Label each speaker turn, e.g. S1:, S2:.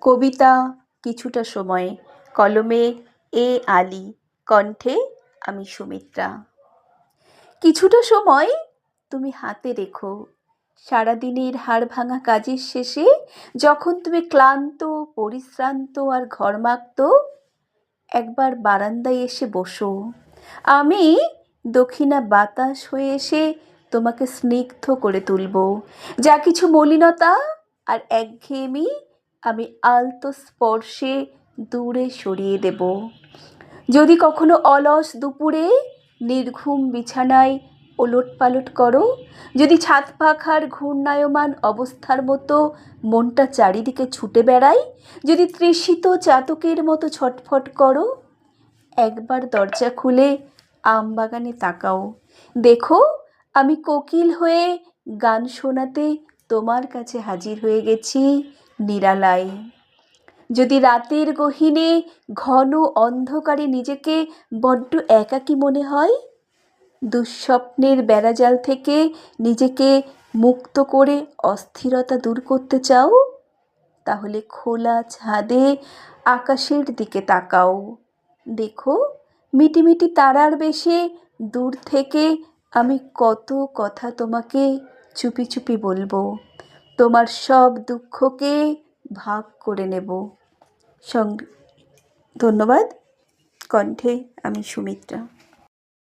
S1: কবিতা কিছুটা সময়। কলমে এ আলি, কণ্ঠে আমি সুমিত্রা। কিছুটা সময় তুমি হাতে রেখো। সারাদিনের হাড় ভাঙা কাজের শেষে যখন তুমি ক্লান্ত, পরিশ্রান্ত আর ঘরমাক্ত, একবার বারান্দায় এসে বসো। আমি দক্ষিণা বাতাস হয়ে এসে তোমাকে স্নিগ্ধ করে তুলব। যা কিছু মলিনতা আর একঘেয়েমি আমি আলতো স্পর্শে দূরে সরিয়ে দেব। যদি কখনো অলস দুপুরে নির্ঘুম বিছানায় ওলট পালট করো, যদি ছাদ পাখার ঘূর্ণায়মান অবস্থার মতো মনটা চারিদিকে ছুটে বেড়ায় যদি তৃষিত চাতকের মতো ছটফট করো, একবার দরজা খুলে আম বাগানে তাকাও। দেখো, আমি কোকিল হয়ে গান শোনাতে তোমার কাছে হাজির হয়ে গেছি। নিরালায়। যদি রাতের গহীনে ঘন অন্ধকারে নিজেকে বড্ড একাকী মনে হয়, দুঃস্বপ্নের বেড়াজাল থেকে নিজেকে মুক্ত করে অস্থিরতা দূর করতে চাও, তাহলে খোলা ছাদে আকাশের দিকে তাকাও। দেখো, মিটিমিটি তারার বেশে দূর থেকে আমি কত কথা তোমাকে চুপি চুপি বলব। তোমার সব দুঃখকে ভাগ করে নেব। সং ধন্যবাদ। কণ্ঠে আমি সুমিত্রা।